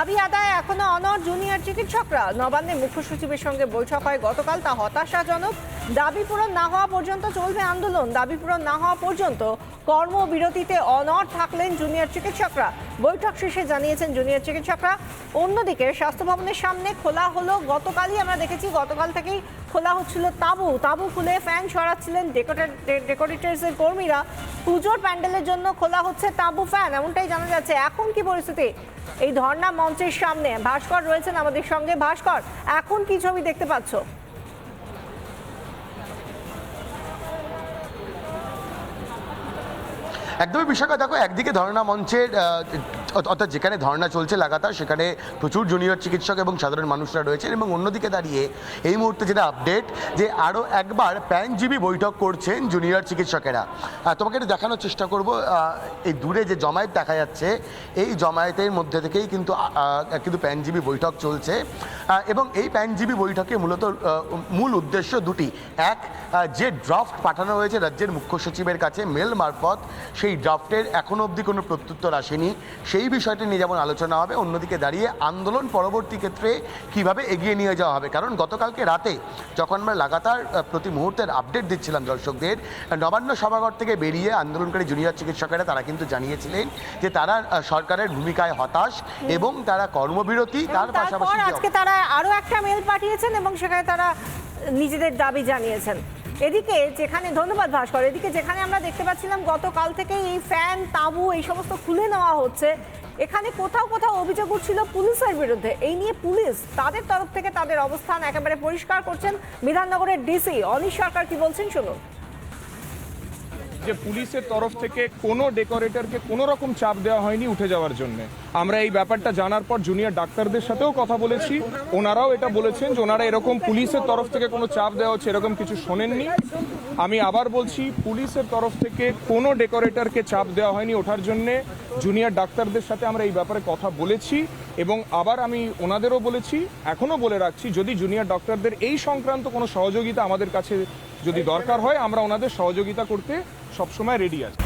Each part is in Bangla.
দাবি আদায় এখনও অনর জুনিয়র চিকিৎসকরা নবান্নে মুখ্য সচিবের সঙ্গে বৈঠক হয়। গতকাল তা হতাশাজনক। দাবি পূরণ না হওয়া পর্যন্ত চলবে আন্দোলন। দাবি পূরণ না হওয়া পর্যন্ত কর্মবিরতিতে অনর থাকলেন জুনিয়র চিকিৎসকরা। বৈঠক শেষে জানিয়েছেন জুনিয়র চিকিৎসকরা, অন্যদিকে স্বাস্থ্য ভবনের সামনে খোলা হলো, গতকালই আমরা দেখেছি, গতকাল থেকেই খোলা হচ্ছিল তাঁবু। তাঁবু খুলে ফ্যান সরাচ্ছিলেন ডেকোরেটার্সের কর্মীরা। পুজোর প্যান্ডেলের জন্য খোলা হচ্ছে তাঁবু ফ্যান, এমনটাই জানা যাচ্ছে। এখন কি পরিস্থিতি? এই ধর্ণা মঞ্চের সামনে ভাস্কর রয়েছেন আমাদের সঙ্গে। ভাস্কর, এখন কি ছবি দেখতে পাচ্ছ? একদমই বিষয়টা দেখো একদিকে ধর্ণা মঞ্চের অর্থাৎ যেখানে ধর্ণা চলছে লাগাতার, সেখানে প্রচুর জুনিয়র চিকিৎসক এবং সাধারণ মানুষরা রয়েছেন এবং অন্যদিকে দাঁড়িয়ে এই মুহূর্তে যেটা আপডেট, যে আরও একবার প্যানজীবী বৈঠক করছেন জুনিয়র চিকিৎসকেরা। তোমাকে একটু দেখানোর চেষ্টা করব এই দূরে যে জমায়েত দেখা যাচ্ছে, এই জমায়েতের মধ্যে থেকেই কিন্তু কিন্তু প্যানজীবী বৈঠক চলছে। এবং এই প্যানজীবী বৈঠকে মূলত মূল উদ্দেশ্য দুটি। এক যে ড্রাফট পাঠানো হয়েছে রাজ্যের মুখ্য সচিবের কাছে, মেল মারফত, সেই ড্রাফটের এখনও অবধি কোনো প্রত্যুত্তর আসেনি। সেই বিষয়টি নিয়ে যেমন আলোচনা হবে অন্যদিকে দাঁড়িয়ে আন্দোলন পরবর্তী ক্ষেত্রে কীভাবে এগিয়ে নিয়ে যাওয়া হবে? কারণ গতকালকে রাতে যখন আমরা লাগাতার প্রতি মুহূর্তের আপডেট দিচ্ছিলাম দর্শকদের নবান্ন সভাঘর থেকে বেরিয়ে আন্দোলনকারী জুনিয়র চিকিৎসকেরা তারা কিন্তু জানিয়েছিলেন যে তারা সরকারের ভূমিকায় হতাশ এবং তারা কর্মবিরতি তার পাশাপাশি আজকে তারা আরও একটা মেল পাঠিয়েছেন এবং সেখানে তারা নিজেদের দাবি জানিয়েছেন। এদিকে যেখানে, ধন্যবাদ ভাস্কর, এদিকে যেখানে আমরা দেখতে পাচ্ছিলাম গতকাল থেকে এই ফ্যান, তাঁবু, এই সমস্ত খুলে নেওয়া হচ্ছে। এখানে কোথাও কোথাও অভিযোগ উঠছিল পুলিশের বিরুদ্ধে। এই নিয়ে পুলিশ তাদের তরফ থেকে তাদের অবস্থান একেবারে পরিষ্কার করছেন। বিধাননগরের ডিসি অনিশ সরকার কি বলছেন শুনুন। যে পুলিশের তরফ থেকে কোনো ডেকোরেটরকে কোনো রকম চাপ দেওয়া হয়নি উঠে যাওয়ার জন্য। আমরা এই ব্যাপারটা জানার পর জুনিয়র ডাক্তারদের সাথেও কথা বলেছি। ওনারাও এটা বলেছেন যে ওনারা এরকম পুলিশের তরফ থেকে কোনো চাপ দেওয়া হচ্ছে, এরকম কিছু শোনেননি। আমি আবার বলছি, পুলিশের তরফ থেকে কোনো ডেকোরেটরকে চাপ দেওয়া হয়নি ওঠার জন্য। জুনিয়র ডাক্তারদের সাথে আমরা এই ব্যাপারে কথা বলেছি এবং আবার আমি ওনাদেরও বলেছি, এখনও বলে রাখছি, যদি জুনিয়র ডক্টরদের এই সংক্রান্ত কোনো সহযোগিতা আমাদের কাছে যদি দরকার হয়, আমরা ওনাদের সহযোগিতা করতে সবসময় রেডি আছে।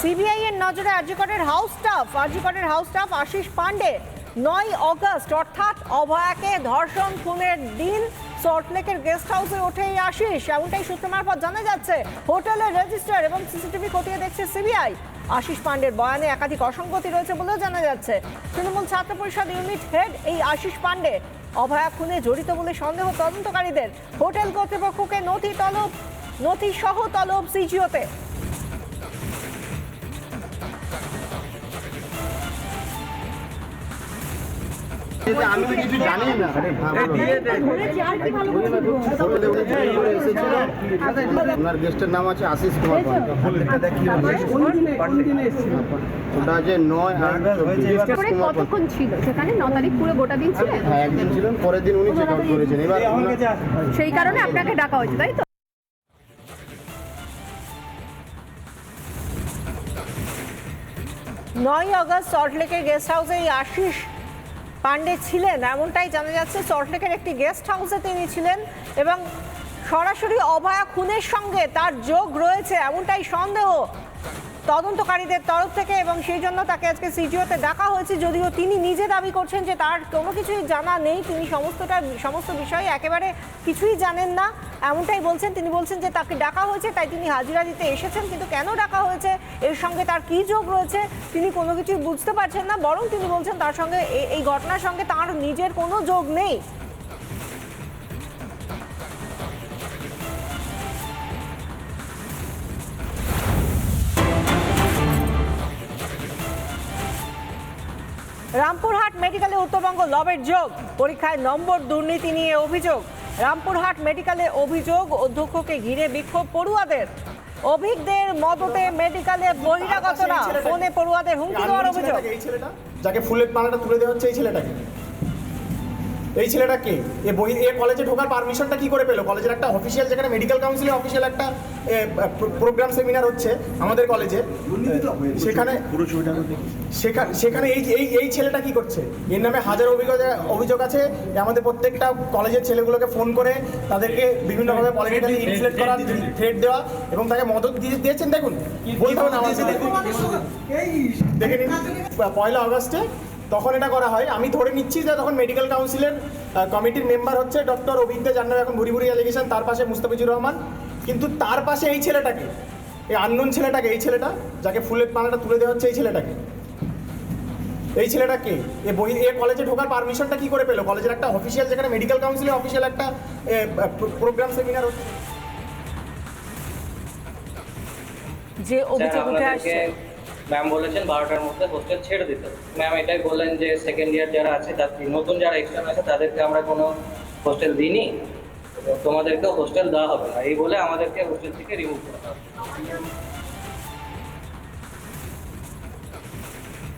সিবিআই এর নজরে আরজিকরের হাউস স্টাফ আরজিকরের হাউস স্টাফ আশিস পান্ডে নয় অগস্ট, অর্থাৎ অভয়াকে ধর্ষণ, খুনের দিন সল্টলেকের গেস্ট হাউসে ওঠে এই আশিস। এমনটাই সূত্র মারফত জানা যাচ্ছে, হোটেলের রেজিস্টার এবং সিসিটিভি খতিয়ে দেখছে সিবিআই। আশিস পাণ্ডের বয়ানে একাধিক অসঙ্গতি রয়েছে বলেও জানা যাচ্ছে। তৃণমূল ছাত্র পরিষদ ইউনিট হেড এই আশিস পাণ্ডে অভয়া খুনে জড়িত বলে সন্দেহ তদন্তকারীদের। হোটেল কর্তৃপক্ষকে নথি তলব নথি সহ তলব সিজিওতে। আমি তো কিছু জানি না হোটেলে উনি চুরি করে এসেছিল ওনার গেস্টের নাম আছে আশিস কুমার ওটা আছে নয়। কতক্ষণ ছিল সেখানে ন তারিখ পুরো গোটা দিন ছিলেন হ্যাঁ একদিন ছিলেন পরের দিন উনি চেক আউট করেছেন এবার সেই কারণে আপনাকে ডাকা হয়েছে তাই তো নয় আগস্ট সল্টলেকের গেস্ট হাউসে এই আশিস পান্ডে ছিলেন, এমনটাই জানা যাচ্ছে। সল্টলেকের একটি গেস্ট হাউসে তিনি ছিলেন এবং সরাসরি অভয়া খুনের সঙ্গে তার যোগ রয়েছে, এমনটাই সন্দেহ। তদন্তকারীদের তরফ থেকে এবং সেই জন্য তাকে আজকে সিজিওতে ডাকা হয়েছে, যদিও তিনি নিজে দাবি করছেন যে তার কোনো কিছুই জানা নেই। তিনি সমস্তটা, সমস্ত বিষয়ে একেবারে কিছুই জানেন না। এমনটাই বলছেন, তিনি বলছেন যে তাকে ডাকা হয়েছে, তাই তিনি হাজিরা দিতে এসেছেন, কিন্তু কেন ডাকা হয়েছে, এর সঙ্গে তার কী যোগ রয়েছে, তিনি কোনো কিছুই বুঝতে পারছেন না, বরং তিনি বলছেন তার সঙ্গে এই ঘটনার সঙ্গে তার নিজের কোনো যোগ নেই। রামপুরহাট মেডিকেলে উত্তরবঙ্গ লবের যোগ। পরীক্ষায় নম্বর দুর্নীতি নিয়ে অভিযোগ। রামপুরহাট মেডিকেলে অভিযোগ অধ্যক্ষকে ঘিরে বিক্ষোভ পড়ুয়াদের। অভিজ্ঞদের মদতে মেডিকেলে বহিরাগতরা। ফোনে পড়ুয়াদের হুমকি দেওয়ার অভিযোগ। যাকে ফুলের তুলে দেওয়া হচ্ছে এই ছেলেটাকে? এই ছেলেটা কে? এ বই এ কলেজে ঢোকার পারমিশনটা কি করে পেল? কলেজের একটা অফিসিয়াল যেখানে মেডিকেল কাউন্সিলের অফিসিয়াল একটা প্রোগ্রাম সেমিনার হচ্ছে আমাদের কলেজে সেখানে সেখানে সেখানে এই এই এই ছেলেটা কি করছে? এর নামে হাজার অভিযোগ অভিযোগ আছে। যে আমাদের প্রত্যেকটা কলেজের ছেলেগুলোকে ফোন করে তাদেরকে বিভিন্নভাবে পলিটিক্যালি ইনফ্লেট করা থ্রেট দেওয়া এবং তাকে মদত দিয়ে দিয়েছেন। দেখুন বলতে হবে না আমার দেখে নিন। পয়লা আগস্টে তখন এটা করা হয়। আমি ধরে নিচ্ছি যে তখন মেডিকেল কাউন্সিলের কমিটির মেম্বার হচ্ছে ডক্টর অভিজ্ঞ যার নামে এখন ভুরি ভুরি অ্যালিগেশন তার পাশে মুস্তাফিজুর রহমান। কিন্তু তার পাশে এই ছেলেটাকে এই আননোন ছেলেটাকে এই ছেলেটা যাকে ফুলের পানাটা তুলে দেওয়া হচ্ছে এই ছেলেটাকে। এই ছেলেটাকে এ বই এ কলেজে ঢোকার পারমিশনটা কি করে পেল? কলেজের একটা অফিসিয়াল যেখানে মেডিকেল কাউন্সিলের অফিসিয়াল একটা প্রোগ্রাম সেমিনার হচ্ছে। যে অভিযোগ উঠে আসছে। ম্যাম বলেছেন বারোটার মধ্যে হোস্টেল ছেড়ে দিতে ম্যাম এটাই বললেন যে সেকেন্ড ইয়ার যারা আছে তাদের নতুন যারা এক্সটার্ন আছে তাদেরকে আমরা কোনো হোস্টেল দিইনি। তো তোমাদেরকেও হোস্টেল দেওয়া হবে না। এই বলে আমাদেরকে হোস্টেল থেকে রিমুভ করা হবে।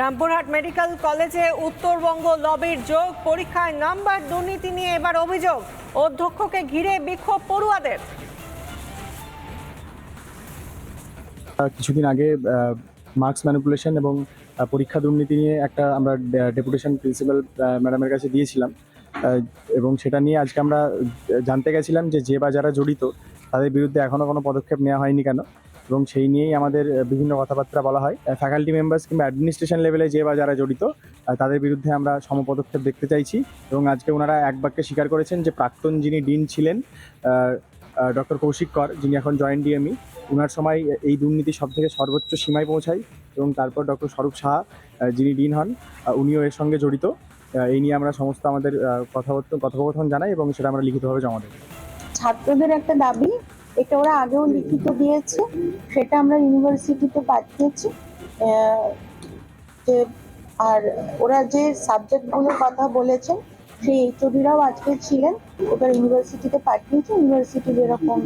রামপুরহাট মেডিকেল কলেজে উত্তরবঙ্গ লবির যোগ পরীক্ষায় নাম্বার দুর্নীতি নিয়ে এবার অভিযোগ। অধ্যক্ষকে ঘিরে বিক্ষোভ পড়ুয়াদের। কিছুদিন আগে মার্কস ম্যানিপুলেশন এবং পরীক্ষা দুর্নীতি নিয়ে একটা আমরা ডেপুটেশন প্রিন্সিপাল ম্যাডামের কাছে দিয়েছিলাম। এবং সেটা নিয়ে আজকে আমরা জানতে গেছিলাম যে যে বা যারা জড়িত, তাদের বিরুদ্ধে এখনও কোনো পদক্ষেপ নেওয়া হয়নি কেন? এবং সেই নিয়েই আমাদের বিভিন্ন কথাবার্তা বলা হয়। ফ্যাকাল্টি মেম্বার্স কিংবা অ্যাডমিনিস্ট্রেশন লেভেলে যে বা যারা জড়িত তাদের বিরুদ্ধে আমরা সমপদক্ষেপ দেখতে চাইছি এবং আজকে ওনারা এক বাক্যে স্বীকার করেছেন যে প্রাক্তন যিনি ডিন ছিলেন ডক্টর কৌশিক কর, যিনি এখন জয়েন্ট ডিএমই ওনার সময় এই দুর্নীতি সব থেকে সর্বোচ্চ সীমায় পৌঁছায় এবং তারপর ডক্টর স্বরূপ সাহা যিনি ডিন হন উনিও এর সঙ্গে জড়িত। এই নিয়ে আমরা সমস্ত আমাদের কথাবার্তা, কথোপকথন জানাই এবং সেটা আমরা লিখিতভাবে জমা দেবো। ছাত্রদের একটা দাবি, এটা ওরা আগেও লিখিত দিয়েছে, সেটা আমরা ইউনিভার্সিটিতে পাঠিয়েছি যে, আর ওরা যে সাবজেক্টগুলোর কথা বলেছেন সেই এইচওডিরাও আজকে ছিলেন ওটা ইউনিভার্সিটিতে পাঠিয়েছি। ইউনিভার্সিটি যেরকম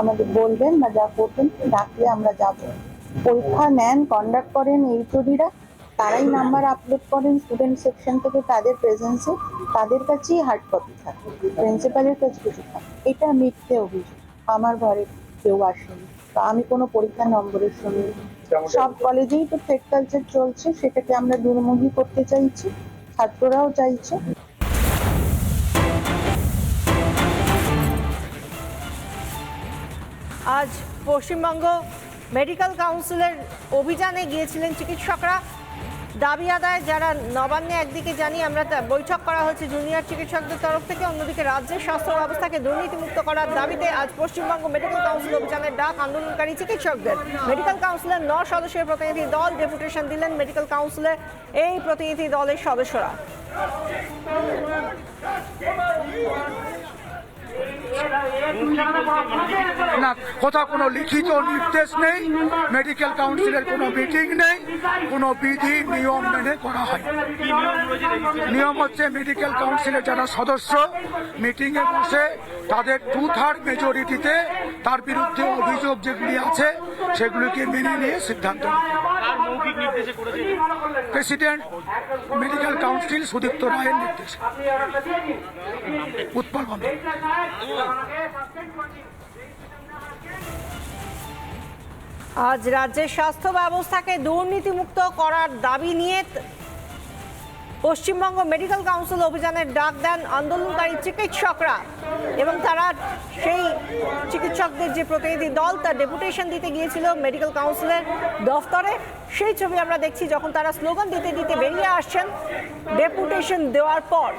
আমাদের বলবেন বা যা করবেন ডাকলে আমরা যাব। পরীক্ষা নেন কন্ডাক্ট করেন এইচওডিরা তারাই নাম্বার আপলোড করেন স্টুডেন্ট সেকশন থেকে তাদের প্রেজেন্সে তাদের কাছেই হার্ড কপি থাকে। প্রিন্সিপালের কাছে কিছু থাকে। এটা মিথ্যে অভিযোগ। আমার ঘরে কেউ আসেনি। তো আমি কোনো পরীক্ষা নম্বরের শুনি সব কলেজেই তো ফেক কালচার চলছে। সেটাকে আমরা দুর্মুখী করতে চাইছি। ছাত্ররাও চাইছে। আজ পশ্চিমবঙ্গ মেডিকেল কাউন্সিলের অভিযানে গিয়েছিলেন চিকিৎসকরা। দাবি আদায় যারা নবান্নে একদিকে জানি আমরা বৈঠক করা হয়েছে, জুনিয়র চিকিৎসকদের তরফ থেকে, অন্যদিকে রাজ্যের স্বাস্থ্য ব্যবস্থাকে দুর্নীতিমুক্ত করার দাবিতে আজ পশ্চিমবঙ্গ মেডিকেল কাউন্সিল অভিযানের ডাক আন্দোলনকারী চিকিৎসকদের। মেডিকেল কাউন্সিলের ন সদস্যের প্রতিনিধি দল ডেপুটেশন দিলেন মেডিকেল কাউন্সিলের এই প্রতিনিধি দলের সদস্যরা। না, কোথাও কোনো লিখিত নির্দেশ নেই মেডিকেল কাউন্সিলের কোনো মিটিং নেই, কোনো বিধি, নিয়ম মেনে করা হয় নিয়ম হচ্ছে মেডিকেল কাউন্সিলের যারা সদস্য মিটিংয়ে বসে তাদের টু থার্ড মেজরিটিতে তার বিরুদ্ধে অভিযোগ যেগুলি আছে, সেগুলিকে মেনে নিয়ে সিদ্ধান্ত প্রেসিডেন্ট মেডিকেল কাউন্সিল সুদীপ্ত রায়ের নির্দেশে। উৎপল আজ রাজ্যের স্বাস্থ্য ব্যবস্থাকে দুর্নীতিমুক্ত করার দাবি নিয়ে পশ্চিমবঙ্গ মেডিকেল কাউন্সিল অভিযানের ডাক দেন আন্দোলনকারী চিকিৎসকরা এবং তারা সেই চিকিৎসকদের যে প্রতিনিধি দল, তার ডেপুটেশন দিতে গিয়েছিল মেডিকেল কাউন্সিলের দফতরে। সেই ছবি আমরা দেখছি যখন তারা স্লোগান দিতে দিতে বেরিয়ে আসছেন ডেপুটেশন দেওয়ার পর।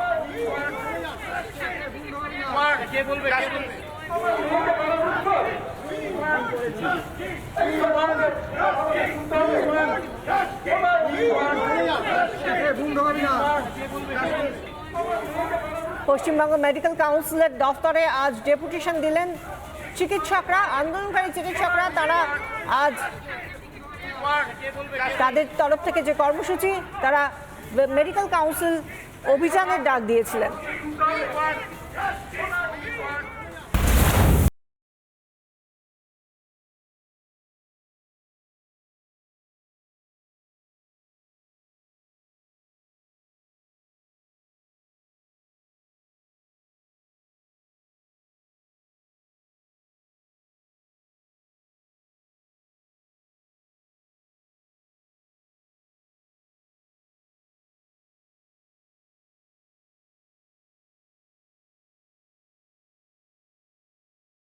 পশ্চিমবঙ্গ মেডিকেল কাউন্সিলের দফতরে আজ ডেপুটেশন দিলেন চিকিৎসকরা, আন্দোলনকারী চিকিৎসকরা। তারা আজ তাদের তরফ থেকে যে কর্মসূচি, তারা মেডিকেল কাউন্সিল অভিযানের ডাক দিয়েছিলেন।